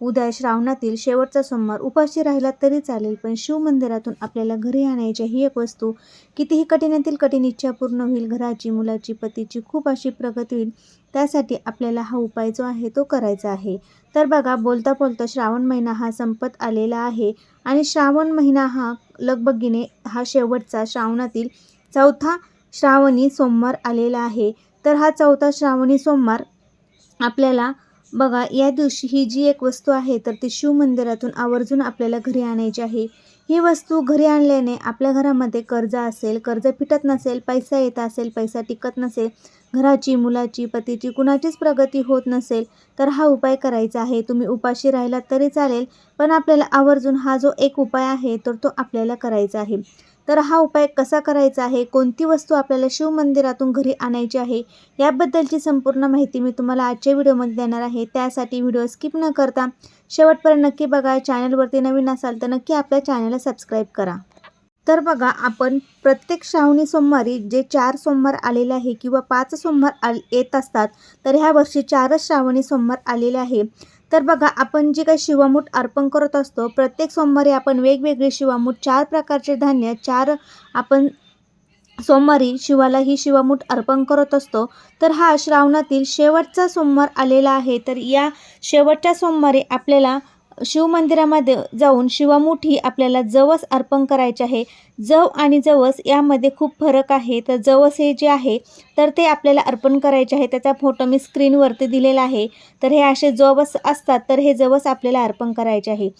उद्या श्रावणातील शेवटचा सोमवार. उपाशी राहिला तरी चालेल पण शिव मंदिरातून आपल्याला घरी आणायची ही एक वस्तू कितीही कठीणातील कठीण इच्छा पूर्ण होईल. घराची मुलाची पतीची खूप अशी प्रगती होईल. त्यासाठी आपल्याला हा उपाय जो आहे तो करायचा आहे. तर बघा बोलता बोलता श्रावण महिना हा संपत आलेला आहे आणि श्रावण महिना हा लगबगीने हा शेवटचा श्रावणातील चौथा श्रावणी सोमवार आलेला आहे. तर हा चौथा श्रावणी सोमवार आपल्याला बघा या दिवशी ही जी एक वस्तू आहे तर ती शिवमंदिरातून आवर्जून आपल्याला घरी आणायची आहे. ही वस्तू घरी आणल्याने आपल्या घरामध्ये कर्ज असेल कर्ज फिटत नसेल पैसा येत असेल पैसा टिकत नसेल घराची मुलाची पतीची कुणाचीच प्रगती होत नसेल तर हा उपाय करायचा आहे. तुम्ही उपाशी राहिलात तरी चालेल पण आपल्याला आवर्जून हा जो एक उपाय आहे तर तो आपल्याला करायचा आहे. तर हा उपाय कसा करायचा आहे? कोणती वस्तू आपल्याला शिवमंदिरातून घरी आणायची आहे? याबद्दलची संपूर्ण माहिती मी तुम्हाला आजच्या व्हिडिओमध्ये देणार आहे. त्यासाठी व्हिडिओ स्किप न करता शेवटपर्यंत नक्की बघा. चॅनलवरती नवीन असाल तर नक्की आपल्या चॅनलला सबस्क्राईब करा. तर बघा आपण प्रत्येक श्रावणी सोमवारी जे चार सोमवार आलेले आहे किंवा पाच सोमवार आल येत असतात तर ह्या वर्षी चारच श्रावणी सोमवार आलेले आहे. तर बघा आपण जे काही शिवामूठ अर्पण करत असतो प्रत्येक सोमवारी आपण वेगवेगळे शिवामूठ चार प्रकारचे धान्य चार आपण सोमवारी शिवाला ही शिवामूठ अर्पण करत असतो. तर हा श्रावणातील शेवटचा सोमवार आलेला आहे. तर या शेवटच्या सोमवारी आपल्याला शिवमंदिरामध्ये जाऊन शिवामुठी आपल्याला जवस अर्पण करायचे आहे. जव आणि जवस यामध्ये खूप फरक आहे. तर जवस हे जे आहे तर ते आपल्याला अर्पण करायचे आहे. त्याचा फोटो मी स्क्रीनवरती दिलेला आहे. तर हे असे जवस असतात तर हे जवस आपल्याला अर्पण करायचे आहे.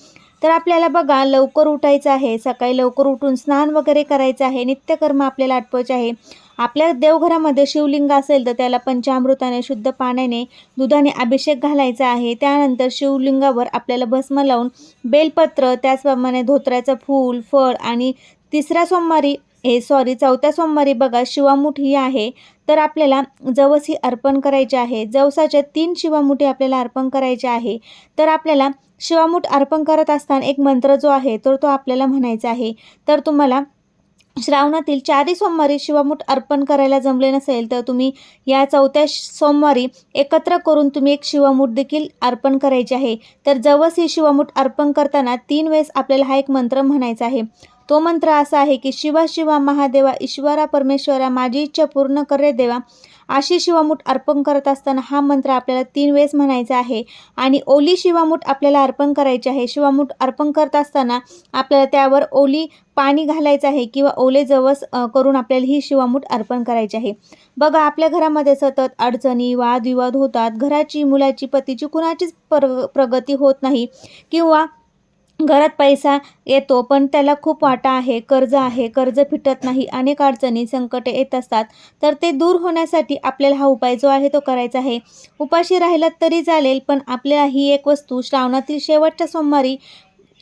तर आपल्याला बघा लवकर उठायचं आहे सकाळी लवकर उठून स्नान वगैरे करायचं आहे नित्यकर्म आपल्याला आटवायचे आहे. आपल्या देवघरामध्ये शिवलिंग असेल तर त्याला पंचामृताने शुद्ध पाण्याने दुधाने अभिषेक घालायचा आहे. त्यानंतर शिवलिंगावर आपल्याला भस्म लावून बेलपत्र त्याचप्रमाणे धोत्र्याचं फूल फळ आणि तिसऱ्या सोमवारी हे सॉरी चौथ्या सोमवारी बघा शिवामुठी आहे. तर आपल्याला जवस ही अर्पण करायची आहे. जवसाच्या तीन शिवामुठी आपल्याला अर्पण करायचे आहे. तर आपल्याला शिवामुठ अर्पण करत असताना एक मंत्र जो आहे तर तो आपल्याला म्हणायचा आहे. तर तुम्हाला श्रावणातील चारही सोमवारी शिवामूठ अर्पण करायला जमले नसेल तर तुम्ही या चौथ्या सोमवारी एकत्र करून तुम्ही एक शिवामूठ देखील अर्पण करायचे आहे. तर जवस ही शिवामूठ अर्पण करताना तीन वेळेस आपल्याला हा एक मंत्र म्हणायचा आहे. तो मंत्र असा आहे की शिवा शिवा महादेवा ईश्वरा परमेश्वरा माझी इच्छा पूर्ण करे देवा. अशी शिवामूठ अर्पण करत असताना हा मंत्र आपल्याला तीन वेळेस म्हणायचा आहे आणि ओली शिवामूठ आपल्याला अर्पण करायची आहे. शिवामूठ अर्पण करत असताना आपल्याला त्यावर ओली पाणी घालायचं आहे किंवा ओले जवस करून आपल्याला ही शिवामूठ अर्पण करायची आहे. बघा आपल्या घरामध्ये सतत अडचणी वादविवाद होतात. घराची मुलाची पतीची कुणाचीच पर प्रगती होत नाही किंवा घरात पैसा येतो पण त्याला खूप वाटा आहे कर्ज आहे कर्ज फिटत नाही अनेक अडचणी संकटे येत असतात. तर ते दूर होण्यासाठी आपल्याला हा उपाय जो आहे तो करायचा आहे. उपाशी राहिलात तरी चालेल पण आपल्याला ही एक वस्तू श्रावणातील शेवटच्या सोमवारी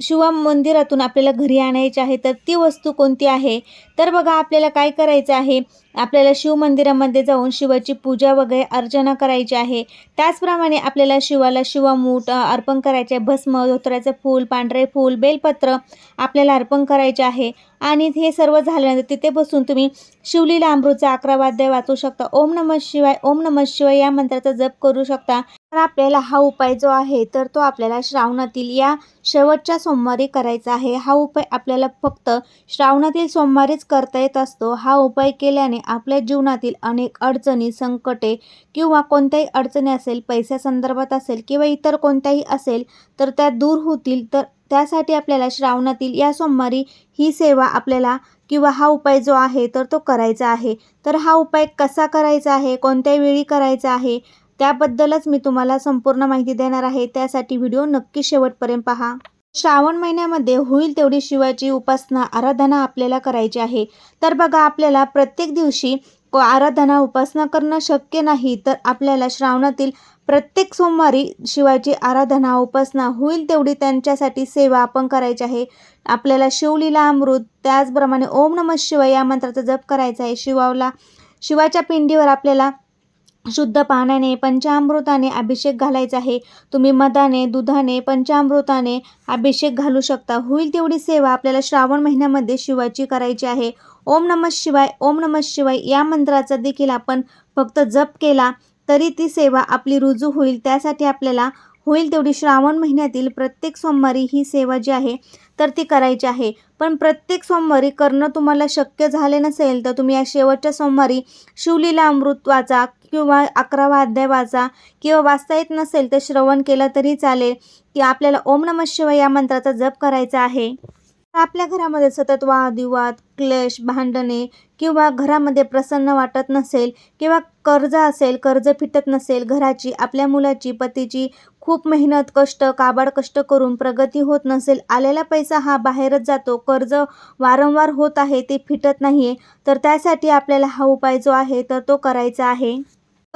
शिवा मंदिरातून आपल्याला घरी आणायची आहे तर ती वस्तू कोणती आहे? तर बघा आपल्याला काय करायचं आहे? आपल्याला शिव मंदिरामध्ये जाऊन शिवाची पूजा वगैरे अर्चना करायची आहे. त्याचप्रमाणे आपल्याला शिवाला शिवामूठ अर्पण करायचे आहे. भस्म धोत्राचं फूल पांढरे फूल बेलपत्र आपल्याला अर्पण करायचे आहे. आणि हे सर्व झाल्यानंतर तिथे बसून तुम्ही शिवलीला अमृतचा अकरा वाद्य वाचू शकता. ओम नमः शिवाय ओम नमः शिवाय या मंत्राचा जप करू शकता. तर आपल्याला हा उपाय जो आहे तर तो आपल्याला श्रावणातील या शेवटच्या सोमवारी करायचा आहे. हा उपाय आपल्याला फक्त श्रावणातील सोमवारीच करता येत असतो. हा उपाय केल्याने आपल्या जीवनातील अनेक अडचणी संकटे किंवा कोणत्याही अडचणी असेल पैशासंदर्भात असेल किंवा इतर कोणत्याही असेल तर त्या दूर होतील. तर त्यासाठी आपल्याला श्रावणातील या सोमवारी ही सेवा आपल्याला किंवा हा उपाय जो आहे तर तो करायचा आहे. तर हा उपाय कसा करायचा आहे? कोणत्या वेळी करायचा आहे? त्याबद्दलच मी तुम्हाला संपूर्ण माहिती देणार आहे. त्यासाठी व्हिडिओ नक्की शेवटपर्यंत पहा. श्रावण महिन्यामध्ये होईल तेवढी शिवाची उपासना आराधना आपल्याला करायची आहे. तर बघा आपल्याला प्रत्येक दिवशी आराधना उपासना करणं शक्य नाही तर आपल्याला श्रावणातील प्रत्येक सोमवारी शिवाची आराधना उपासना होईल तेवढी त्यांच्यासाठी सेवा आपण करायची आहे. आपल्याला शिवलीला अमृत त्याचप्रमाणे ओम नमः शिवाय या मंत्राचा जप करायचा आहे. शिवाला शिवाच्या पिंडीवर आपल्याला शुद्ध पाण्याने पंचामृताने अभिषेक घालायचा आहे. तुम्ही मधाने दुधाने पंचामृताने अभिषेक घालू शकता. होईल तेवढी सेवा आपल्याला श्रावण महिन्यामध्ये शिवाची करायची आहे. ओम नमः शिवाय ओम नमः शिवाय या मंत्राचा देखील आपण फक्त जप केला तरी ती सेवा आपली रुजू होईल. त्यासाठी आपल्याला होईल तेवढी श्रावण महिन्यातील प्रत्येक सोमवारी ही सेवा जी आहे तर ती करायची आहे. पण प्रत्येक सोमवारी करणं तुम्हाला शक्य झाले नसेल तर तुम्ही या शेवटच्या सोमवारी शिवलीला अमृत वाचा किंवा अकरावा अध्याय वाचा किंवा वाचता येत नसेल तर श्रवण केलं तरी चालेल. की आपल्याला ओम नमः शिवाय या मंत्राचा जप करायचा आहे. आपल्या घरामध्ये सतत वादविवाद क्लेश भांडणे किंवा घरामध्ये प्रसन्न वाटत नसेल किंवा कर्ज असेल कर्ज फिटत नसेल घराची आपल्या मुलाची पतीची खूप मेहनत कष्ट काबाड कष्ट करून प्रगती होत नसेल आलेला पैसा हा बाहेरच जातो कर्ज वारंवार होत आहे ते फिटत नाही आहे तर त्यासाठी आपल्याला हा उपाय जो आहे तर तो करायचा आहे.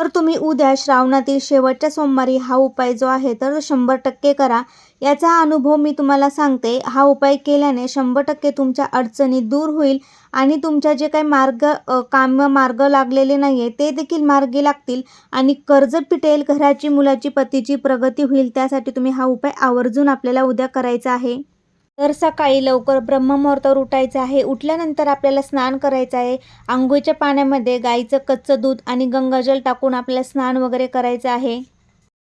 तर तुम्ही उद्या श्रावणातील शेवटच्या सोमवारी हा उपाय जो आहे तर शंभर टक्के करा. याचा अनुभव मी तुम्हाला सांगते. हा उपाय केल्याने शंभर टक्के तुमच्या अडचणी दूर होईल आणि तुमच्या जे काही मार्ग काम मार्ग लागलेले नाही आहे ते देखील मार्गी लागतील आणि कर्ज पिटेल घराची मुलाची पतीची प्रगती होईल त्यासाठी तुम्ही हा उपाय आवर्जून आपल्याला उद्या करायचा आहे. तर सकाळी लवकर ब्रह्ममुहूर्तावर उठायचं आहे. उठल्यानंतर आपल्याला स्नान करायचं आहे. आंघोळीच्या पाण्यामध्ये गाईचं कच्चं दूध आणि गंगाजल टाकून आपल्याला स्नान वगैरे करायचं आहे.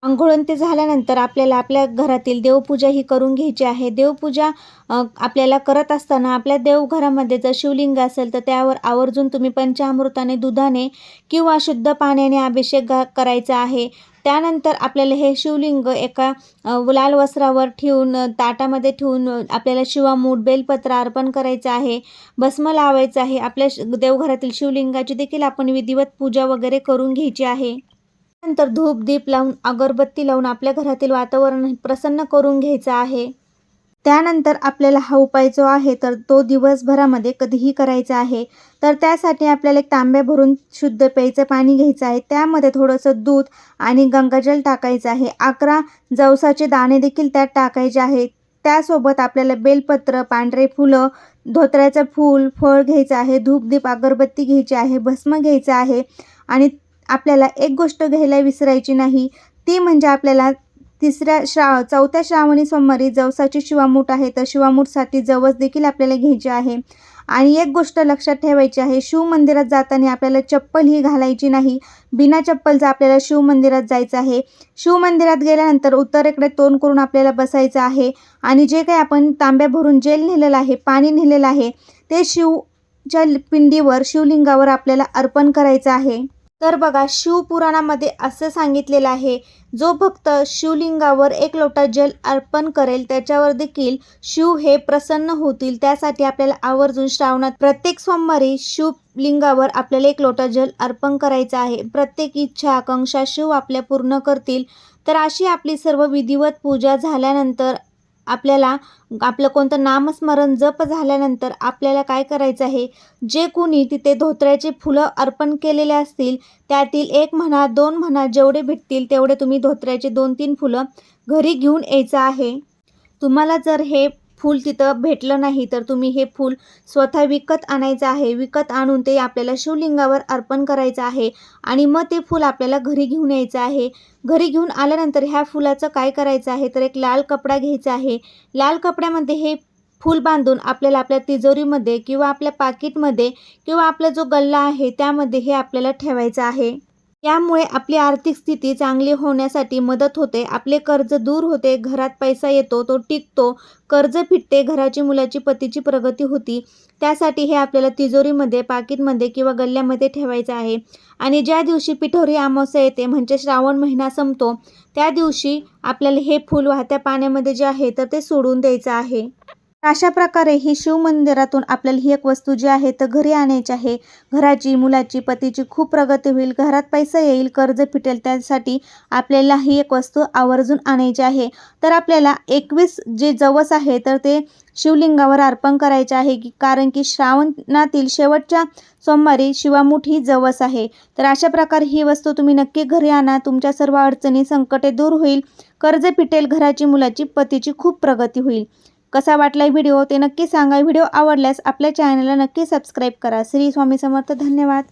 अंघोळण ते झाल्यानंतर आपल्याला आपल्या घरातील देवपूजा ही करून घ्यायची आहे. देवपूजा आपल्याला करत असताना आपल्या देवघरामध्ये जर शिवलिंग असेल तर त्यावर आवर्जून तुम्ही पंचामृताने दुधाने किंवा शुद्ध पाण्याने अभिषेक करायचा आहे. त्यानंतर आपल्याला हे शिवलिंग एका लाल वस्त्रावर ठेवून ताटामध्ये ठेवून आपल्याला शिवामूठ बेलपत्र अर्पण करायचं आहे भस्म लावायचं आहे. आपल्या देवघरातील शिवलिंगाची देखील आपण विधिवत पूजा वगैरे करून घ्यायची आहे. नंतर धूप दीप लावून अगरबत्ती लावून आपल्या घरातील वातावरण प्रसन्न करून घ्यायचं आहे. त्यानंतर आपल्याला हा उपाय जो आहे तर तो दिवसभरामध्ये कधीही करायचा आहे. तर त्यासाठी आपल्याला एक तांब्या भरून शुद्ध प्यायचं पाणी घ्यायचं आहे. त्यामध्ये थोडंसं दूध आणि गंगाजल टाकायचं आहे. अकरा जवसाचे दाणे देखील त्यात टाकायचे आहेत त्यासोबत आपल्याला बेलपत्र पांढरे फुलं धोत्र्याचं फूल फळ घ्यायचं आहे. धूपदीप अगरबत्ती घ्यायची आहे. भस्म घ्यायचं आहे. आणि आपल्याला एक गोष्ट घ्यायला विसरायची नाही. ती म्हणजे आपल्याला तिसऱ्या श्रा चौथ्या श्रावणी सोमवारी जवसाची शिवामूठ आहे तर शिवामूठसाठी जवस देखील आपल्याला घ्यायची आहे. आणि एक गोष्ट लक्षात ठेवायची आहे शिव मंदिरात जाताना आपल्याला चप्पल ही घालायची नाही. बिना चप्पलचं आपल्याला शिव मंदिरात जायचं आहे. शिव मंदिरात गेल्यानंतर उत्तरेकडे तोंड करून आपल्याला बसायचं आहे. आणि जे काही आपण तांब्या भरून जेल नेलेलं आहे पाणी नेलेलं आहे ते शिवच्या पिंडीवर शिवलिंगावर आपल्याला अर्पण करायचं आहे. तर बघा शिवपुराणामध्ये असं सांगितलेलं आहे जो भक्त शिवलिंगावर एक लोटा जल अर्पण करेल त्याच्यावर देखील शिव हे प्रसन्न होतील. त्यासाठी आपल्याला आवर्जून श्रावणात प्रत्येक सोमवारी शिवलिंगावर आपल्याला एक लोटा जल अर्पण करायचं आहे. प्रत्येक इच्छा आकांक्षा शिव आपल्या पूर्ण करतील. तर अशी आपली सर्व विधिवत पूजा झाल्यानंतर आपल्याला आपलं कोणतं नामस्मरण जप झाल्यानंतर आपल्याला काय करायचं आहे? जे कुणी तिथे धोत्र्याचे फुलं अर्पण केलेले असतील त्यातील एक म्हणा दोन म्हणा जेवढे भेटतील तेवढे तुम्ही धोत्र्याचे दोन तीन फुलं घरी घेऊन यायचं आहे. तुम्हाला जर हे फूल तिथं भेटलं नाही तर तुम्ही हे फूल स्वतः विकत आणायचं आहे. विकत आणून ते आपल्याला शिवलिंगावर अर्पण करायचं आहे आणि मग ते फूल आपल्याला घरी घेऊन यायचं आहे. घरी घेऊन आल्यानंतर ह्या फुलाचं काय करायचं आहे? तर एक लाल कपडा घ्यायचा आहे. लाल कपड्यामध्ये हे फूल बांधून आपल्याला आपल्या तिजोरीमध्ये किंवा आपल्या पाकिटमध्ये किंवा आपला जो गल्ला आहे त्यामध्ये हे आपल्याला ठेवायचं आहे. यामुळे आपली आर्थिक स्थिती चांगली होण्यासाठी मदत होते. आपले कर्ज दूर होते घरात पैसा येतो तो टिकतो कर्ज फिटते घराची मुलाची पतीची प्रगती होती. त्यासाठी हे आपल्याला तिजोरीमध्ये पाकिटमध्ये किंवा गल्ल्यामध्ये ठेवायचं आहे. आणि ज्या दिवशी पिठोरी अमावस्या येते म्हणजे श्रावण महिना संपतो त्या दिवशी आपल्याला हे फूल वाहत्या पाण्यामध्ये जे आहे तर ते सोडून द्यायचं आहे. अशा प्रकारे ही शिवमंदिरातून आपल्याला ही एक वस्तू जी आहे तर घरी आणायची आहे. घराची मुलाची पतीची खूप प्रगती होईल. घरात पैसा येईल कर्ज फिटेल त्यासाठी आपल्याला ही एक वस्तू आवर्जून आणायची आहे. तर आपल्याला एकवीस जे जवस आहे तर ते शिवलिंगावर अर्पण करायचे आहे की कारण की श्रावणातील शेवटच्या सोमवारी शिवामूठ ही जवस आहे. तर अशा प्रकारे ही वस्तू तुम्ही नक्की घरी आणा. तुमच्या सर्व अडचणी संकटे दूर होईल. कर्ज फिटेल घराची मुलाची पतीची खूप प्रगती होईल. कसा वाटला व्हिडिओ ते नक्की सांगा. व्हिडिओ आवडल्यास आपल्या चॅनलला नक्की सबस्क्राईब करा. श्री स्वामी समर्थ धन्यवाद.